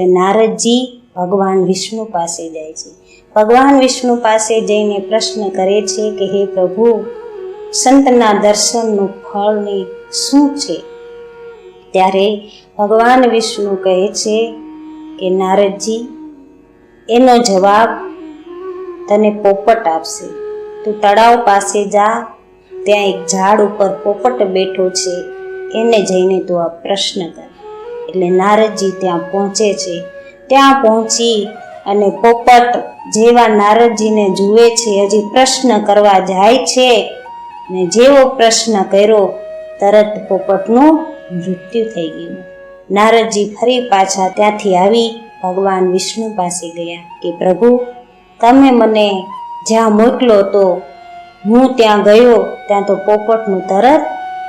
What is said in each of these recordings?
નારદજી ભગવાન વિષ્ણુ પાસે જાય છે. ભગવાન વિષ્ણુ પાસે જઈને પ્રશ્ન કરે છે કે, હે પ્રભુ, સંતના દર્શનનું ને શું છે? ત્યારે ભગવાન વિષ્ણુ કહે છે કે, નારદજી, એનો જવાબ તને પોપટ આપશે. તું તળાવ પાસે જા, ત્યાં એક ઝાડ ઉપર પોપટ બેઠો છે. એને જઈને તું આ પ્રશ્ન કર. એટલે નારદજી ત્યાં પહોંચે છે. ત્યાં પહોંચી અને પોપટ જેવા નારદજીને જુએ છે, હજી પ્રશ્ન કરવા જાય છે. ને જેવો પ્રશ્ન કર્યો, તરત પોપટનું મૃત્યુ થઈ ગયું. નારદજી ફરી પાછા ત્યાંથી આવી, ભગવાન વિષ્ણુ પાસે ગયા કે, પ્રભુ, તમે મને જ્યાં મોકલો તો હું ત્યાં ગયો, ત્યાં તો પોપટનું તરત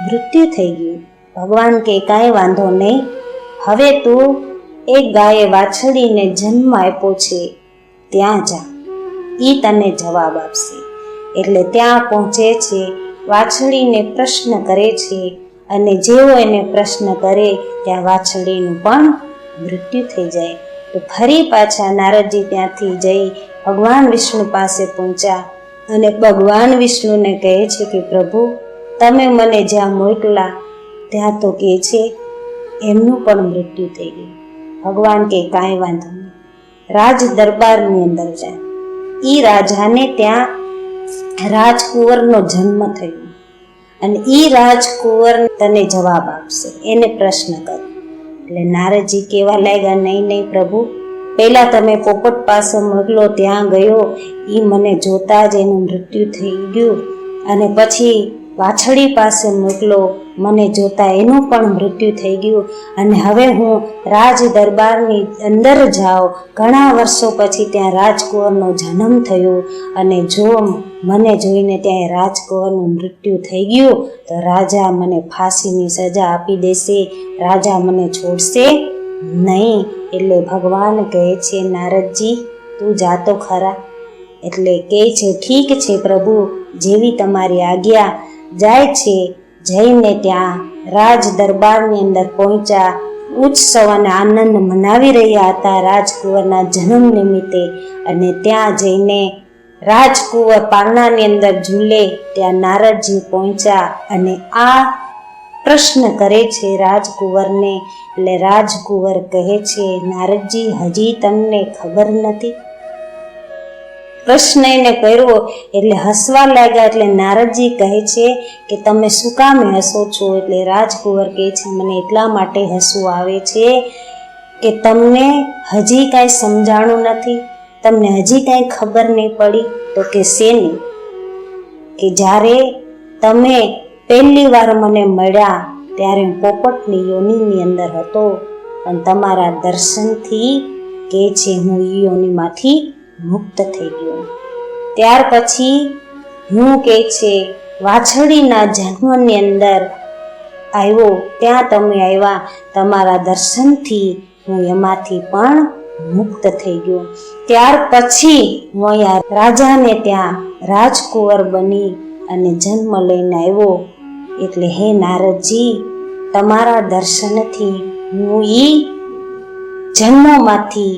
મૃત્યુ થઈ ગયું. ભગવાન કે, કાંઈ વાંધો નહીં હવે તું એક ગાયે વાછડીને જન્મ આપ્યો છે. ત્યાં જા. એ તને જવાબ આપશે. એટલે ત્યાં પહોંચે છે, વાછડીને પ્રશ્ન કરે છે અને જેવો એને પ્રશ્ન કરે, ત્યાં વાછડીનું પણ મૃત્યુ થઈ જાય. તો ફરી પાછા નારદજી ત્યાંથી જઈ ભગવાન વિષ્ણુ પાસે પહોંચ્યા અને ભગવાન વિષ્ણુને કહે છે કે પ્રભુ, તમે મને જ્યાં મોકલા, ત્યાં તો કહે છે એમનું પણ મૃત્યુ થઈ ગયું. ભગવાન કે કાંઈ વાંધો નહીં. રાજ દરબારની અંદર જાય. એ રાજાને ત્યાં રાજકુંવરનો જન્મ થયો. અને એ રાજકુંવર તને જવાબ આપશે. એને પ્રશ્ન કર. એટલે નારદજી કેવા લાગ્યા, નહીં નહીં, પ્રભુ. પહેલાં તમે પોપટ પાસે મોકલો, ત્યાં ગયો. એ મને જોતા જ એનું મૃત્યુ થઈ ગયું. અને પછી વાછડી પાસે મોકલો. મને જોતા એનું પણ મૃત્યુ થઈ ગયું. અને હવે હું રાજ દરબારની અંદર જાઉં. ઘણા વર્ષો પછી ત્યાં રાજકુંવરનો જન્મ થયો. અને જો મને જોઈને ત્યાં રાજકુંવરનું મૃત્યુ થઈ ગયું, તો રાજા મને ફાંસીની સજા આપી દેશે. રાજા મને છોડશે નહીં. એટલે ભગવાન કહે છે, નારદજી, તું જાતો ખરા. એટલે કહે છે, ઠીક છે પ્રભુ, જેવી તમારી આજ્ઞા જાય છે, જઈને ત્યાં રાજ દરબારની અંદર પહોંચ્યા. ઉત્સવ અને આનંદ મનાવી રહ્યા હતા રાજકુંવરના જન્મ નિમિત્તે અને ત્યાં જઈને રાજકુંવર પારણાની અંદર ઝૂલે, ત્યાં નારદજી પહોંચ્યા અને આ પ્રશ્ન કરે છે રાજકુંવરને. એટલે રાજકુંવર કહે છે, નારદજી, હજી તમને ખબર નથી? પ્રશ્ન એને કર્યો એટલે હસવા લાગ્યા એટલે નારદજી કહે છે કે તમે શું કામે હસો છો? એટલે રાજકુંવર કહે છે, મને એટલા માટે હસવું આવે છે કે તમને હજી કાંઈ સમજાણું નથી. તમને હજી કાંઈ ખબર નહીં પડી. તો કે શેની? કે જ્યારે તમે પહેલી વાર મને મળ્યા ત્યારે હું પોપટની યોનિની અંદર હતો. પણ તમારા દર્શનથી કે છે, હું યોનિમાંથી મુક્ત થઈ ગયો. ત્યાર પછી હું કે છે વાછડીના જન્મની અંદર આવ્યો, ત્યાં તમે આવ્યા, તમારા દર્શનથી હું એમાંથી પણ મુક્ત થઈ ગયો. ત્યાર પછી હું અહીંયા રાજાને ત્યાં રાજકુંવર બની અને જન્મ લઈને આવ્યો. એટલે હે નારદજી, તમારા દર્શનથી હું ઈ જન્મમાંથી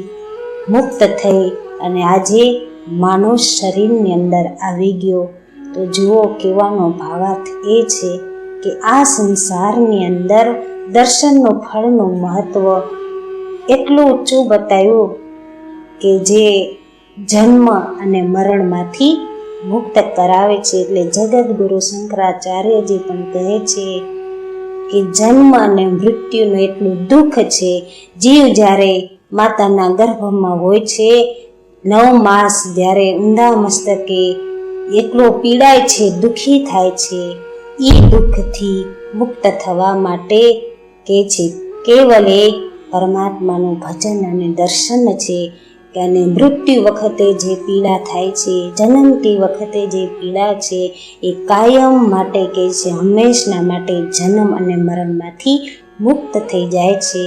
મુક્ત થઈ અને આજે માનવ શરીરની અંદર આવી ગયો. તો જુઓ, કહેવાનો ભાવાર્થ એ છે કે આ સંસારની અંદર દર્શનનું ફળનું મહત્વ એટલું ઊંચું બતાવ્યું કે જે જન્મ અને મરણમાંથી મુક્ત કરાવે છે. એટલે જગદગુરુ શંકરાચાર્યજી પણ કહે છે કે જન્મ અને મૃત્યુનું એટલું દુઃખ છે, જીવ જ્યારે માતાના ગર્ભમાં હોય છે નવ માસ જ્યારે ઊંધા મસ્તકે એટલો પીડાય છે, દુઃખી થાય છે એ દુઃખથી મુક્ત થવા માટે કે છે, કેવલ એક પરમાત્માનું ભજન અને દર્શન છે અને મૃત્યુ વખતે જે પીડા થાય છે, જન્મતી વખતે જે પીડા છે, એ કાયમ માટે કે છે, હંમેશના માટે જન્મ અને મરણમાંથી મુક્ત થઈ જાય છે.